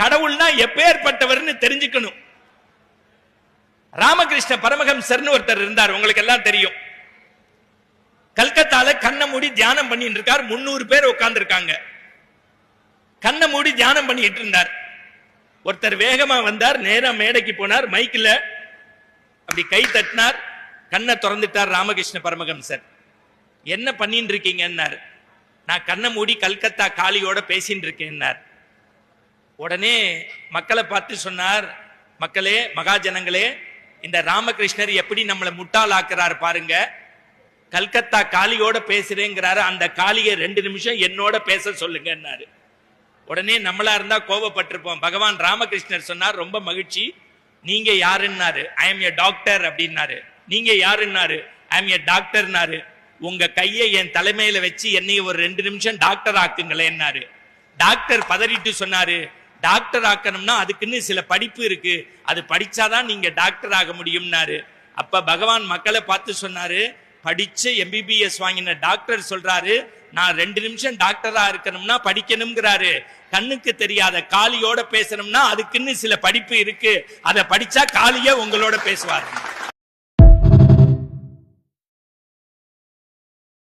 கடவுள்னா எப்பேற்பட்டவர்னு தெரிஞ்சுக்கணும். ராமகிருஷ்ண பரமஹம்சர்னு ஒருத்தர் இருந்தார் உங்களுக்கு எல்லாம் தெரியும். கல்கத்தால கண்ணை மூடி தியானம் பண்ணிட்டு இருக்கார் முன்னூறு பேர் உட்கார்ந்து இருக்காங்க கண்ணை மூடி தியானம் பண்ணிட்டு இருந்தார். ஒருத்தர் வேகமா வந்தார் நேரா மேடைக்கு போனார் மைக்கில் அப்படி கை தட்டினார் கண்ணை திறந்துட்டார் ராமகிருஷ்ண பரமஹம்சர். என்ன பண்ணிட்டு இருக்கீங்கன்னார்? நான் கண்ணை மூடி கல்கத்தா காளியோட பேசிட்டு இருக்கேன்னார். உடனே மக்களை பார்த்து சொன்னார் மக்களே மகாஜனங்களே இந்த ராமகிருஷ்ணர் எப்படி நம்மளை முட்டாளாக்குறார் பாருங்க. கல்கத்தா காளியோட பேசுறேங்கிறாரு. அந்த காளியை ரெண்டு நிமிஷம் என்னோட பேச சொல்லுங்கன்னாரு. உடனே நம்மளா இருந்தா கோபப்பட்டிருப்போம் பகவான் ராமகிருஷ்ணர் சொன்னார் ரொம்ப மகிழ்ச்சி. நீங்க யாருன்னாரு? ஐ எம் ஏ டாக்டர் அப்படின்னாரு. நீங்க யாருன்னாரு? ஐ எம் ஏ டாக்டர்னாரு உங்க கையை என் தலைமையில வச்சு என்னைய ஒரு ரெண்டு நிமிஷம் டாக்டர் ஆக்குங்களேன்னாரு. டாக்டர் பதறிட்டு சொன்னாரு டாக்டர் ஆக்கணும்னா அதுக்குன்னு சில படிப்பு இருக்கு. அது படிச்சாதான் நீங்க டாக்டர் ஆக முடியும்னாரு. அப்ப பகவான் மக்களை பார்த்து சொன்னாரு படிச்சு எம்பிபிஎஸ் வாங்கின டாக்டர் சொல்றாரு நான் ரெண்டு நிமிஷம் டாக்டரா இருக்கணும்னா படிக்கணுங்கிறாரு கண்ணுக்கு தெரியாத காலியோட பேசணும்னா அதுக்குன்னு சில படிப்பு இருக்கு. அதை படிச்சா காலியே உங்களோட பேசுவாரு.